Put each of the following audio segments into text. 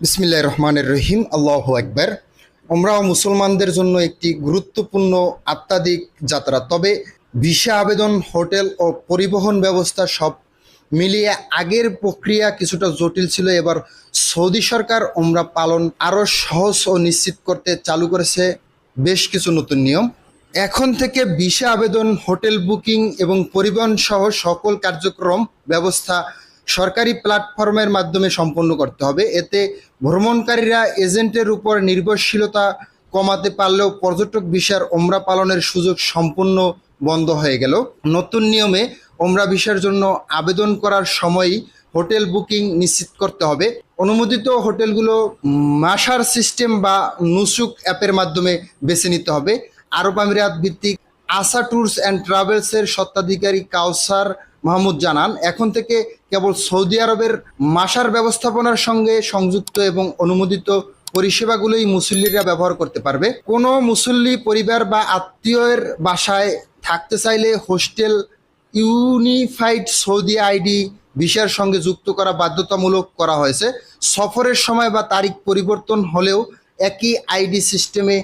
বিসমিল্লাহ রহমানের রহিম, আল্লাহ একবার আমরা মুসলমানদের জন্য একটি গুরুত্বপূর্ণ আত্মাদিক যাত্রা। তবে ভিসা আবেদন, হোটেল ও পরিবহন ব্যবস্থা সব মিলিয়ে আগের প্রক্রিয়া কিছুটা জটিল ছিল। এবার সৌদি সরকার ওমরা পালন আরও সহজ ও নিশ্চিত করতে চালু করেছে বেশ কিছু নতুন নিয়ম। এখন থেকে ভিসা আবেদন, হোটেল বুকিং এবং পরিবহন সহ সকল কার্যক্রম ব্যবস্থা সরকারি প্ল্যাটফর্মের মাধ্যমে সম্পন্ন করতে হবে। এতে ভ্রমণকারীরা এজেন্টের উপর নির্ভরশীলতা কমাতে পারলেও পর্যটক ভিসার ওমরা পালনের সুযোগ সম্পূর্ণ বন্ধ হয়ে গেল। নতুন নিয়মে ওমরা ভিসার জন্য আবেদন করার সময়ই হোটেল বুকিং নিশ্চিত করতে হবে। অনুমোদিত হোটেলগুলো মাসার সিস্টেম বা নুসুক অ্যাপের মাধ্যমে বেছে নিতে হবে। আরব আমিরাত ভিত্তিক আসা ট্যুরস অ্যান্ড ট্রাভেলসের স্বত্বাধিকারী কাউসার মাহমুদ জানান, এখন থেকে কেবল সৌদি আরবের মাসার ব্যবস্থাপনার সঙ্গে সংযুক্ত এবং অনুমোদিত পরিষেবাগুলোই মুসল্লিরা ব্যবহার করতে পারবে। কোনো মুসল্লি পরিবার বা আত্মীয়ের বাসায় থাকতে চাইলে হোস্টেল ইউনিফাইড সৌদি আইডি ভিসার সঙ্গে যুক্ত করা বাধ্যতামূলক করা হয়েছে। সফরের সময় বা তারিখ পরিবর্তন হলেও একই আইডি সিস্টেমে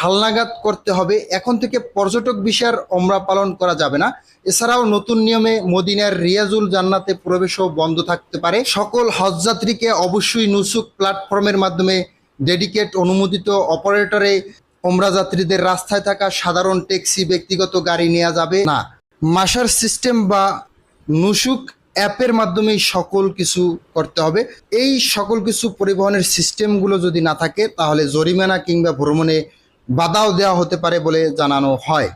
হালনাগাদ করতে হবে। এখন থেকে পর্যটক ভিসার ওমরা পালন করা যাবে না। এছাড়াও নতুন নিয়মে মদিনার রিয়াজুল জান্নাতে প্রবেশও বন্ধ থাকতে পারে। সকল হজযাত্রীকে অবশ্যই নুসুক প্ল্যাটফর্মের মাধ্যমে ডেডিকেট অনুমোদিত অপারেটরে ওমরা যাত্রীদের রাস্তায় থাকা সাধারণ ট্যাক্সি ব্যক্তিগত গাড়ি নেওয়া যাবে না। মাসার সিস্টেম বা নুসুক অ্যাপের মাধ্যমেই সকল কিছু করতে হবে। এই সকল কিছু পরিবহনের সিস্টেমগুলো যদি না থাকে, তাহলে জরিমানা কিংবা ভ্রমণে বাধাও দেওয়া হতে পারে বলে জানানো হয়।